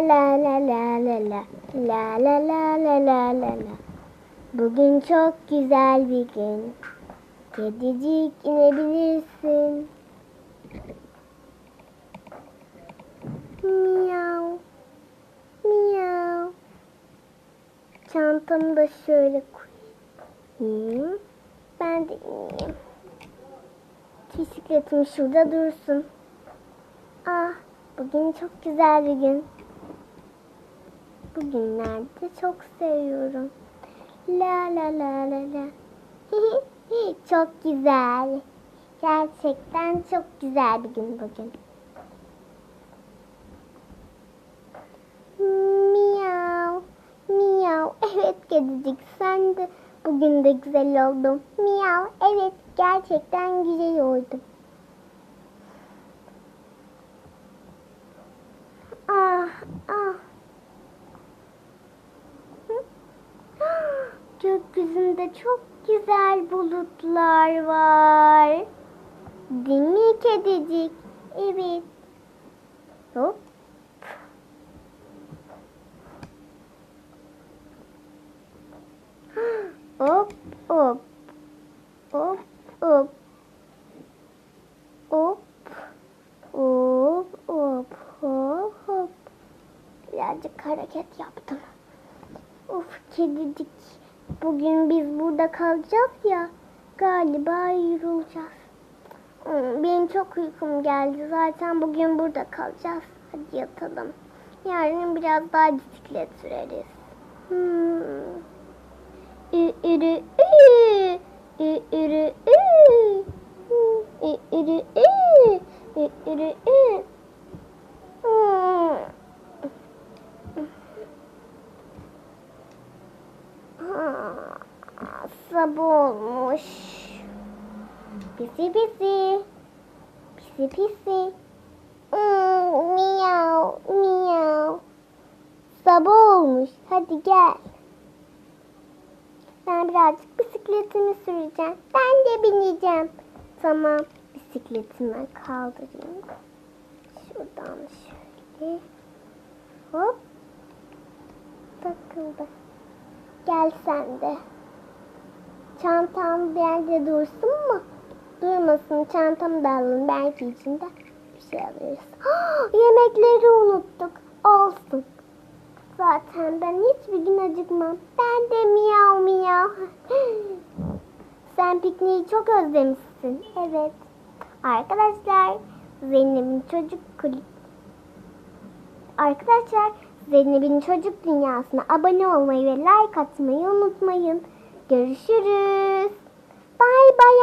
la la la la la la la la la la la la. Bugün çok güzel bir gün. Kedicik inebilirsin. Miyav. Miyav. Çantamı da şöyle koyayım. Ben de ineyim. Bisikletim şurada dursun. Ah, bugün çok güzel bir gün. Bugünlerde çok seviyorum. La la la la la. çok güzel. Gerçekten çok güzel bir gün bugün. Miyav. Miyav. Evet kedicik sen de bugün de güzel oldun. Miyav. Evet gerçekten güzel oldun. Ah ah. Hı? Gökyüzünde çok güzel bulutlar var. Değil mi kedicik? Evet. Hop. Hop hop. Hop hop. Hop. Hop hop hop hop. Birazcık hareket yaptım. Of kedicik. Bugün biz burada kalacağız ya. Galiba ayrılacağız. Hmm, Benim çok uykum geldi. Zaten bugün burada kalacağız. Hadi yatalım. Yarın biraz daha bisiklet süreriz. Hmm. Ü, ürü, ü. Ü, ürü, ü. Ü, ürü, ü. Ü, ürü, ü. Hmm. Ha, Sabah olmuş. Pisi pisi. Pisi pisi. Hmm, miyav miyav. Sabah olmuş. Hadi gel. Ben birazcık bisikletimi süreceğim. Ben de bineceğim. Tamam. Bisikletimi kaldırayım. Şuradan şöyle. Hop. Takıldı. Gel sen de. Çantam yerde dursun mu? Durmasın. Çantamı da alın. Belki içinde bir şey alırız. Yemekleri unuttuk. Olsun. Zaten ben hiçbir gün acıkmam. Ben de miyav miyav. Sen pikniği çok özlemişsin. Evet. Arkadaşlar Zeynep'in çocuk kulüp Arkadaşlar Zeynep'in çocuk dünyasına abone olmayı ve like atmayı unutmayın. Görüşürüz. Bay bay.